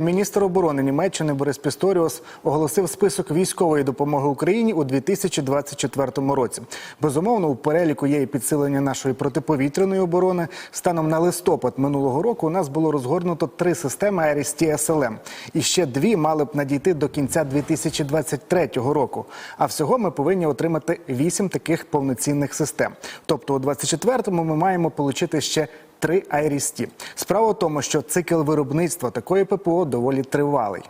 Міністр оборони Німеччини Борис Пісторіус оголосив список військової допомоги Україні у 2024 році. Безумовно, у переліку є і підсилення нашої протиповітряної оборони. Станом на листопад минулого року у нас було розгорнуто три системи Арісті СЛМ. І ще дві мали б надійти до кінця 2023 року. А всього ми повинні отримати вісім таких повноцінних систем. Тобто, у 2024 ми маємо отримати ще три Айрісті. Справа в тому, що цикл виробництва такої ППО доволі тривалий.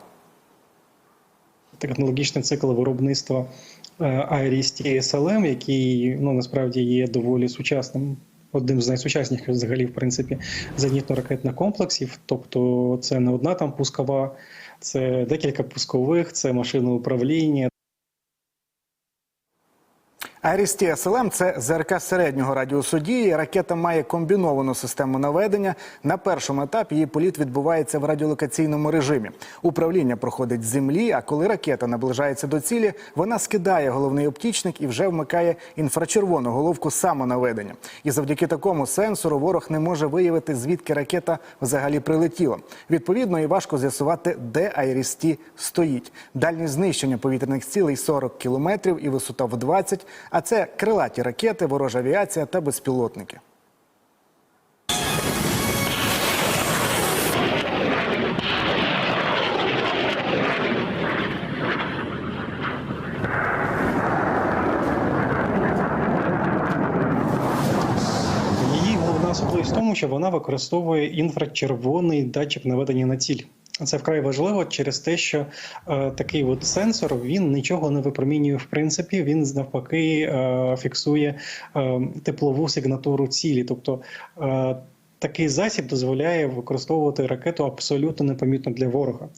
технологічний цикл виробництва IRIS TSLM, який ну насправді є доволі сучасним. Одним з найсучасніших взагалі, в принципі, зенітно-ракетних комплексів. Тобто, це не одна там пускова, це декілька пускових, це машини управління, Арісті СЛМ – це ЗРК середнього радіусу дії. Ракета має комбіновану систему наведення. На першому етапі її політ відбувається в радіолокаційному режимі. Управління проходить з землі. А коли ракета наближається до цілі, вона скидає головний оптічник і вже вмикає інфрачервону головку самонаведення. І завдяки такому сенсору ворог не може виявити, звідки ракета взагалі прилетіла. Відповідно, і важко з'ясувати, де Айрісті стоїть. Дальність знищення повітряних цілей 40 кілометрів і висота в 20 а це крилаті ракети, ворожа авіація та безпілотники. Її головна особливість в тому, що вона використовує інфрачервоний датчик наведення на ціль. Це вкрай важливо через те, що е, такий от сенсор він нічого не випромінює. В принципі, він навпаки е, фіксує е, теплову сигнатуру цілі. Тобто е, такий засіб дозволяє використовувати ракету абсолютно непомітно для ворога.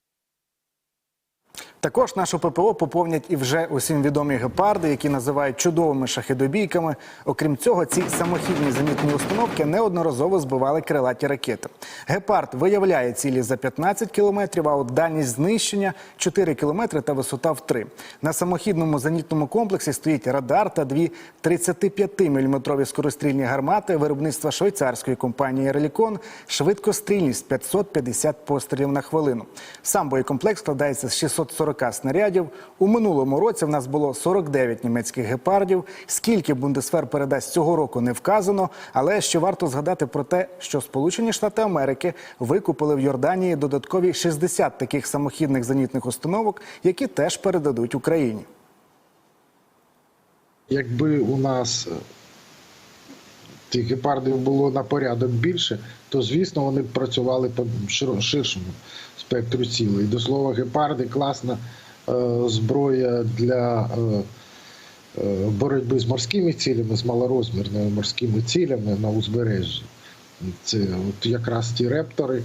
Також нашу ППО поповнять і вже усім відомі гепарди, які називають чудовими шахедобійками. Окрім цього, ці самохідні зенітні установки неодноразово збивали крилаті ракети. Гепард виявляє цілі за 15 кілометрів, а от дальність знищення 4 кілометри та висота в 3. На самохідному зенітному комплексі стоїть радар та дві 35-мм скорострільні гармати виробництва швейцарської компанії Релікон, швидкострільність 550 пострілів на хвилину. Сам боєкомплекс складається з 640 снарядів. У минулому році в нас було 49 німецьких гепардів. Скільки Бундесвер передасть цього року, не вказано. Але ще варто згадати про те, що Сполучені Штати Америки викупили в Йорданії додаткові 60 таких самохідних зенітних установок, які теж передадуть Україні. Якби у нас е, тих гепардів було на порядок більше, то звісно вони б працювали по ширшому спектру цілей. До слова, гепарди класна е, зброя для е, е, боротьби з морськими цілями, з малорозмірними морськими цілями на узбережжі. Це от якраз ті рептори,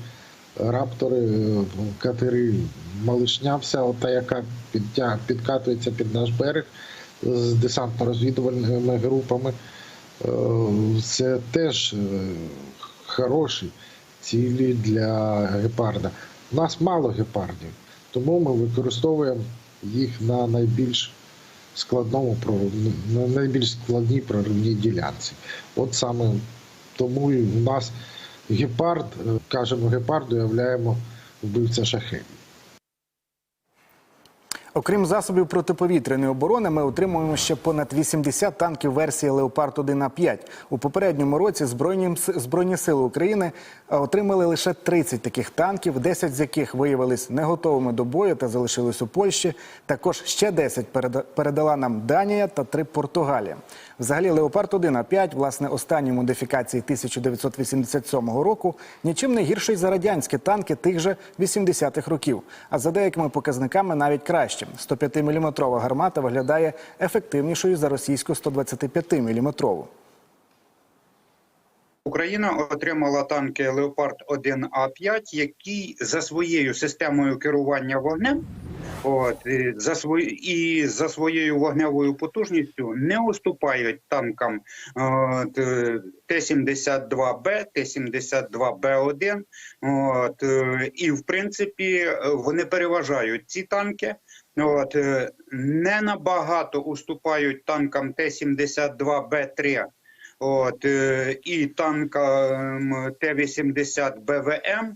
раптори, е, катери, малишня вся, ота, яка підкатується під наш берег з десантно-розвідувальними групами. Е, Це теж хороші цілі для гепарда. У нас мало гепардів, тому ми використовуємо їх на найбільш складному на найбільш складній проривній ділянці. От саме тому і у нас гепард, е, кажемо гепард, уявляємо вбивця шахетів. Окрім засобів протиповітряної оборони, ми отримуємо ще понад 80 танків версії Леопард 1 а 5 У попередньому році збройні, збройні сили України е, отримали лише 30 таких танків, 10 з яких виявились не готовими до бою та залишились у Польщі. Також ще 10 переда- передала нам Данія та 3 Португалія. Взагалі, Леопард 1 а 5 власне останньої модифікації 1987 року, нічим не гірший за радянські танки тих же 80-х років. А за деякими показниками навіть краще. 105-мм гармата виглядає ефективнішою за російську 125-мм. Україна отримала танки Леопард 1 А 5 які за своєю системою керування вогнем, от і за свої і за своєю вогневою потужністю не уступають танкам от, е, Т-72Б, Т-72Б1. От, і в принципі вони переважають ці танки. От, е, не набагато уступають танкам Т-72Б3 от, е, і танкам Т-80 БВМ.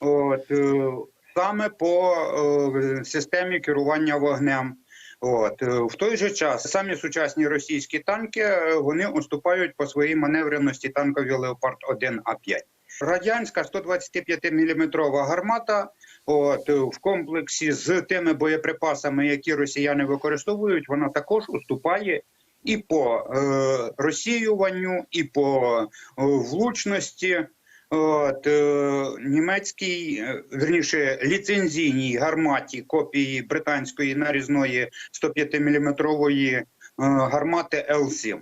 От, е, саме по е, системі керування вогнем. От в той же час самі сучасні російські танки вони уступають по своїй маневреності танкові Леопард 1 А 5 Радянська 125 мм гармата. От е, в комплексі з тими боєприпасами, які росіяни використовують, вона також уступає і по е, розсіюванню, і по е, влучності. От, е, німецькій, е, верніше, ліцензійній гарматі копії британської нарізної 105-мм е, гармати Л-7. Ну,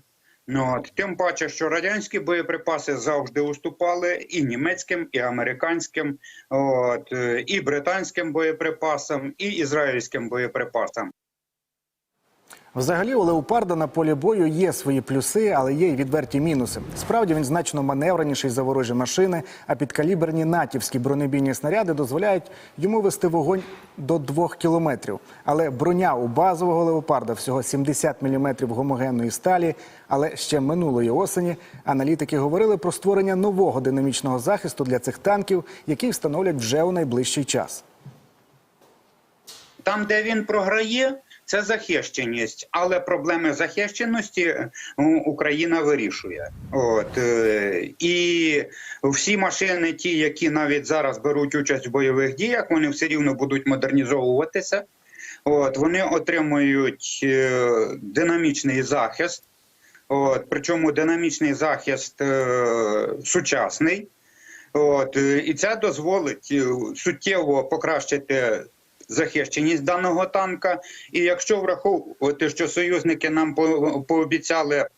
от, тим паче, що радянські боєприпаси завжди уступали і німецьким, і американським, от, і британським боєприпасам, і ізраїльським боєприпасам. Взагалі, у леопарда на полі бою є свої плюси, але є й відверті мінуси. Справді він значно маневреніший за ворожі машини, а підкаліберні натівські бронебійні снаряди дозволяють йому вести вогонь до двох кілометрів. Але броня у базового леопарда всього 70 мм гомогенної сталі. Але ще минулої осені аналітики говорили про створення нового динамічного захисту для цих танків, який встановлять вже у найближчий час. Там, де він програє, це захищеність, але проблеми захищеності е, Україна вирішує. От е, і всі машини, ті, які навіть зараз беруть участь в бойових діях, вони все рівно будуть модернізовуватися. От вони отримують е, динамічний захист. От, причому динамічний захист е, сучасний. От, і це дозволить суттєво покращити захищеність даного танка. І якщо враховувати, що союзники нам по- пообіцяли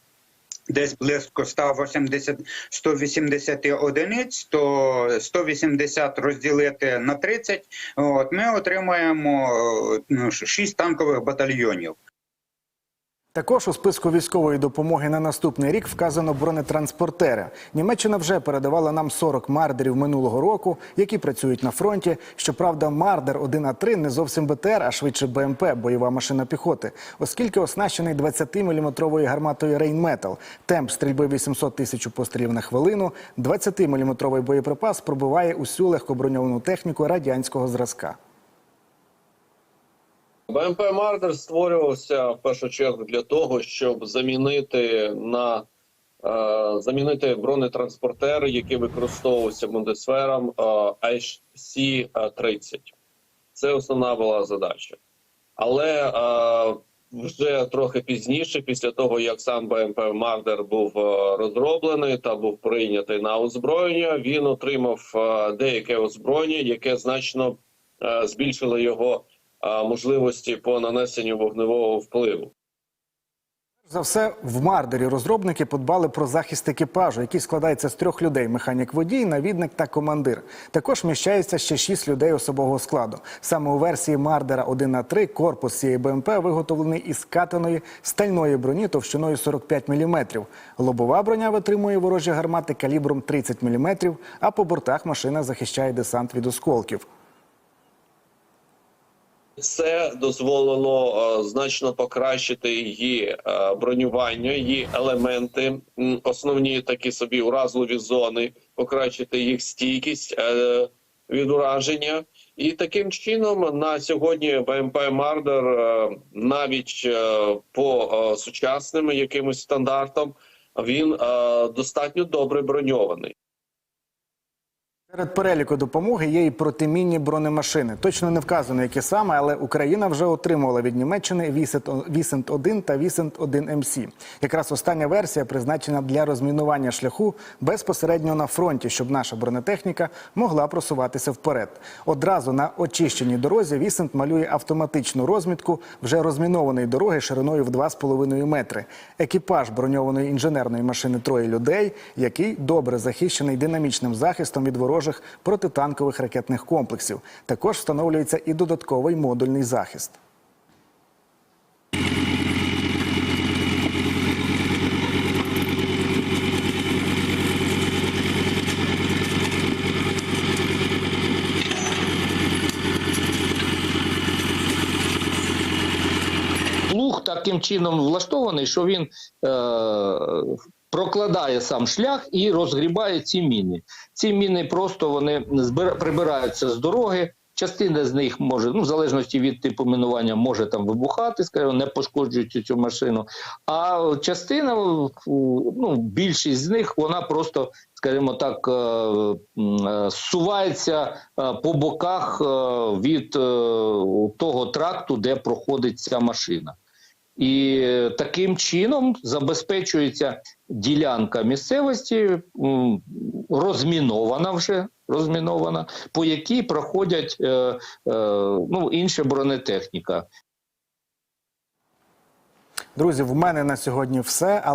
десь близько 180, 180 одиниць, то 180 розділити на 30, от, ми отримаємо е, 6 танкових батальйонів. Також у списку військової допомоги на наступний рік вказано бронетранспортери. Німеччина вже передавала нам 40 мардерів минулого року, які працюють на фронті. Щоправда, мардер 1 а 3 не зовсім БТР, а швидше БМП, бойова машина піхоти, оскільки оснащений 20-мм гарматою Рейнметал. Темп стрільби 800 тисяч пострілів на хвилину. 20-мм боєприпас пробиває усю легкоброньовану техніку радянського зразка. БМП Мардер створювався в першу чергу для того, щоб замінити на е, замінити бронетранспортери, які використовувалися Бундесвером е, HC-30. Це основна була задача. Але е, вже трохи пізніше, після того як сам БМП Мардер був е, розроблений та був прийнятий на озброєння, він отримав е, деяке озброєння, яке значно е, збільшило його можливості по нанесенню вогневого впливу. За все, в Мардері розробники подбали про захист екіпажу, який складається з трьох людей: механік-водій, навідник та командир. Також вміщається ще шість людей особового складу. Саме у версії Мардера 1 на 3 корпус цієї БМП виготовлений із катаної стальної броні товщиною 45 мм. Лобова броня витримує ворожі гармати калібром 30 мм, а по бортах машина захищає десант від осколків. Це дозволило е, значно покращити її е, бронювання, її елементи, основні такі собі уразливі зони, покращити їх стійкість е, від ураження. І таким чином на сьогодні БМП Мардер навіть по сучасним якимось стандартам він достатньо добре броньований. Серед переліку допомоги є і протимінні бронемашини. Точно не вказано, які саме, але Україна вже отримувала від Німеччини Вісент 1 та Вісент 1 МС. Якраз остання версія призначена для розмінування шляху безпосередньо на фронті, щоб наша бронетехніка могла просуватися вперед. Одразу на очищеній дорозі Вісент малює автоматичну розмітку вже розмінованої дороги шириною в 2,5 метри. Екіпаж броньованої інженерної машини троє людей, який добре захищений динамічним захистом від ворожих протитанкових ракетних комплексів. Також встановлюється і додатковий модульний захист. таким чином влаштований, що він е, прокладає сам шлях і розгрібає ці міни. Ці міни просто вони збира, прибираються з дороги, Частина з них може, ну, в залежності від типу мінування, може там вибухати, скажімо, не пошкоджуючи цю машину. А частина, ну, більшість з них, вона просто, скажімо так, е, е, зсувається е, по боках від того тракту, де проходить ця машина. І таким чином забезпечується ділянка місцевості, розмінована вже розмінована, по якій проходять е, е, ну, інша бронетехніка. Друзі, в мене на сьогодні все. Але